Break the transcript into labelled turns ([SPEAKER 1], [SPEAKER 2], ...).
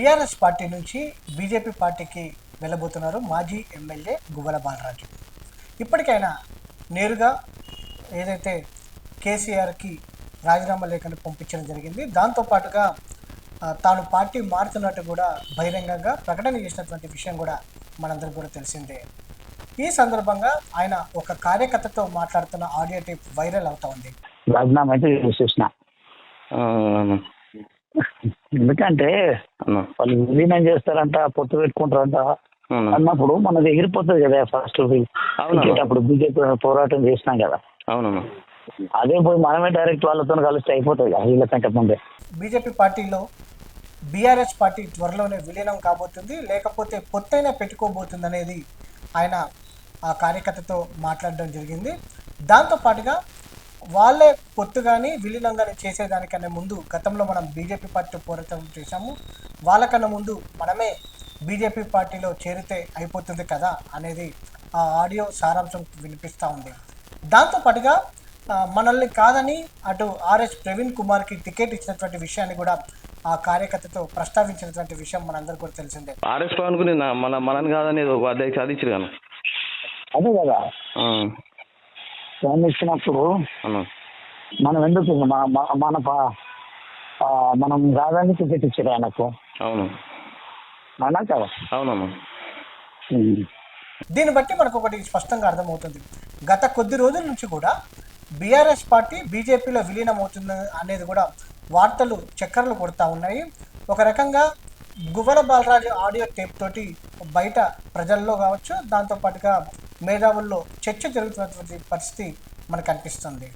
[SPEAKER 1] BRS party నుంచి BJP పార్టీకి వెళ్ళబోతున్నారు మాజీ ఎమ్మెల్యే గువ్వల బాలరాజు. ఇప్పటికైనా నేరుగా ఏదైతే కేసీఆర్కి రాజీనామా లేఖను పంపించడం జరిగింది దాంతోపాటుగా తాను పార్టీ మారుతున్నట్టు కూడా బహిరంగంగా ప్రకటన చేసినటువంటి విషయం కూడా మనందరికీ కూడా తెలిసిందే. ఈ సందర్భంగా ఆయన ఒక కార్యకర్తతో మాట్లాడుతున్న ఆడియో టేప్ వైరల్ అవుతా ఉంది.
[SPEAKER 2] రాజీనామా అయితే
[SPEAKER 3] చూసిన
[SPEAKER 2] ఎందుకంటే వాళ్ళు విలీనం చేస్తారంట పొత్తు పెట్టుకుంటారంట. అన్నప్పుడు మనది ఎగిరిపోతుంది కదా ఫస్ట్. అప్పుడు బీజేపీ పోరాటం చేసినాం కదా.
[SPEAKER 3] అవునమ్మా
[SPEAKER 2] అదే పోయి మనమే డైరెక్ట్ వాళ్ళతో కలిస్తే అయిపోతుంది కదా వీళ్ళకంటే ముందే.
[SPEAKER 1] బీజేపీ పార్టీలో బీఆర్ఎస్ పార్టీ త్వరలోనే విలీనం కాబోతుంది లేకపోతే పొత్తైనా పెట్టుకోబోతుంది అనేది ఆయన ఆ కార్యకర్తతో మాట్లాడడం జరిగింది. దాంతో పాటుగా వాళ్ళే పొత్తు కానీ విలీనం కానీ చేసేదానికన్నా ముందు గతంలో మనం బీజేపీ పార్టీతో పోరాటం చేశాము. వాళ్ళకన్నా ముందు మనమే బీజేపీ పార్టీలో చేరితే అయిపోతుంది కదా అనేది ఆ ఆడియో సారాంశం వినిపిస్తూ ఉంది. దాంతో పాటుగా ఆ, మనల్ని కాదని అటు ఆర్ఎస్ ప్రవీణ్ కుమార్కి టికెట్ ఇచ్చినటువంటి విషయాన్ని కూడా ఆ కార్యకర్తతో ప్రస్తావించినటువంటి విషయం మనందరికీ కూడా తెలిసిందే.
[SPEAKER 3] ఆర్ఎస్ నేను మన మనని కాదని అది
[SPEAKER 2] అదే కదా? ఇచ్చినప్పుడు
[SPEAKER 3] అన్న
[SPEAKER 2] మనం ఎందుకు మన మన- మన పా- ఆ, మనం కాదని టికెట్ ఇచ్చారు ఆయనకు?
[SPEAKER 3] అవును.
[SPEAKER 2] అవునా కదా?
[SPEAKER 3] అవునమ్మా.
[SPEAKER 1] దీన్ని బట్టి మనకు ఒకటి స్పష్టంగా అర్థమవుతుంది. గత కొద్ది రోజుల నుంచి కూడా బీఆర్ఎస్ పార్టీ బీజేపీలో విలీనం అవుతుంది అనేది కూడా వార్తలు చక్కర్లు కొడతా ఉన్నాయి. ఒక రకంగా గువ్వల బాలరాజు ఆడియో టేప్ తోటి బయట ప్రజల్లో కావచ్చు దాంతోపాటుగా మేధావుల్లో చర్చ జరుగుతున్నటువంటి పరిస్థితి మనకు అనిపిస్తుంది.